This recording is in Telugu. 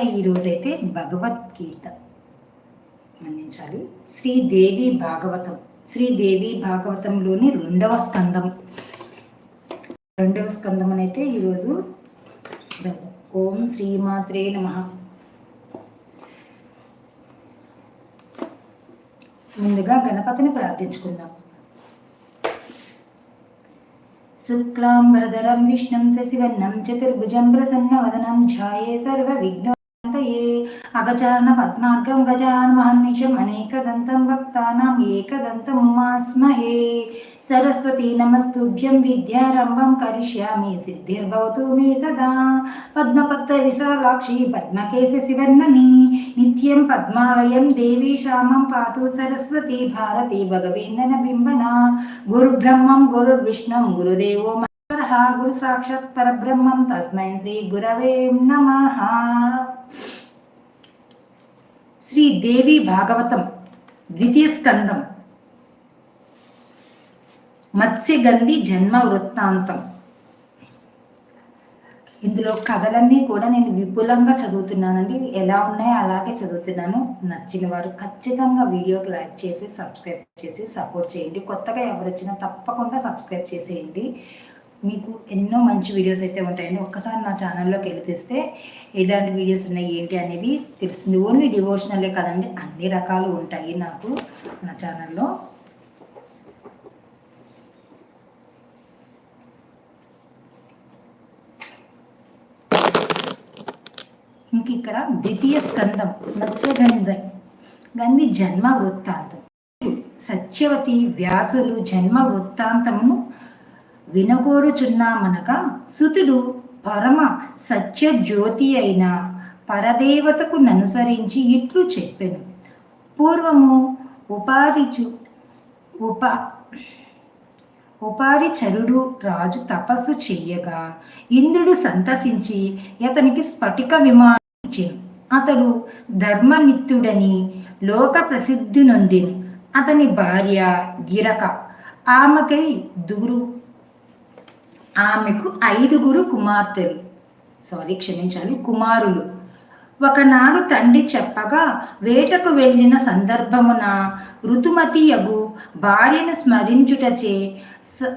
ఇంకా ఈరోజైతే భగవద్గీత. మన్నించాలి. శ్రీదేవి భాగవతం. శ్రీదేవి భాగవతంలోని రెండవ స్కందం. రెండవ స్కందం అయితే ఈరోజు ఓం శ్రీమాత్రే నమ. ముందుగా గణపతిని ప్రార్థించుకుందాం. శుక్లాం వరదరం విష్ణుం శశివర్ణం చతుర్భుజం ప్రసన్నవదనం ధ్యాయే విఘ్న అగజాన పద్మార్గం గజాన్ మహర్నిశం అనేకదంతం భక్తానాం ఏకదంతం ఉమాస్మహే సరస్వతీ నమస్తుభ్యం విద్యారంభం కరిష్యామి సిద్ధిర్భవతు మే సదా పద్మపత్ర విశాలాక్షి పద్మకేశ శివర్ణని నిత్యం పద్మాలయం దేవీ శ్యామం పాతు సరస్వతి భారతి భగవేందన బింబన గురుబ్రహ్మం గురుర్విష్ణుం గురుదేవో గురు సాక్షాత్ పరబ్రహ్మం తస్మై శ్రీ గురవే నమః శ్రీదేవి భాగవతం ద్వితీయ స్కందం. మత్స్యగంధి జన్మ వృత్తాంతం. ఇందులో కథలన్నీ కూడా నేను విపులంగా చదువుతున్నానండి. ఎలా ఉన్నాయో అలాగే చదువుతున్నాను. నచ్చిన వారు ఖచ్చితంగా వీడియోకి లైక్ చేసి సబ్స్క్రైబ్ చేసి సపోర్ట్ చేయండి. కొత్తగా ఎవరు వచ్చినా తప్పకుండా సబ్స్క్రైబ్ చేసేయండి. మీకు ఎన్నో మంచి వీడియోస్ అయితే ఉంటాయండి ఒక్కసారి నా ఛానల్లోకి వెళ్ళి తెస్తే ఎలాంటి వీడియోస్ ఉన్నాయి ఏంటి అనేది తెలుస్తుంది. ఓన్లీ డివోషనలే కదండి అన్ని రకాలు ఉంటాయి నాకు నా ఛానల్లో ఇంక ఇక్కడ ద్వితీయ స్కందం మత్స్యగంధ గంధి జన్మ వృత్తాంతం. సత్యవతి వ్యాసులు జన్మ వృత్తాంతమును వినగోరుచున్నామనగా సుతుడు పరమ సత్య జ్యోతి అయిన పరదేవతకు ననుసరించి ఇట్లు చెప్పెను. పూర్వము ఉపారిచు ఉప ఉపారిచరుడు రాజు తపస్సు చెయ్యగా ఇంద్రుడు సంతసించి అతనికి స్ఫటిక విమానం ఇచ్చెను. అతడు ధర్మనిత్యుడని లోక ప్రసిద్ధి నొందిను అతని భార్య గిరక. ఆమెకై దురు ఆమెకు ఐదుగురు కుమార్తెలు. సారీ క్షమించాలి కుమారులు. ఒకనాడు తండ్రి చెప్పగా వేటకు వెళ్ళిన సందర్భమున ఋతుమతియగు భార్యను స్మరించుటచే స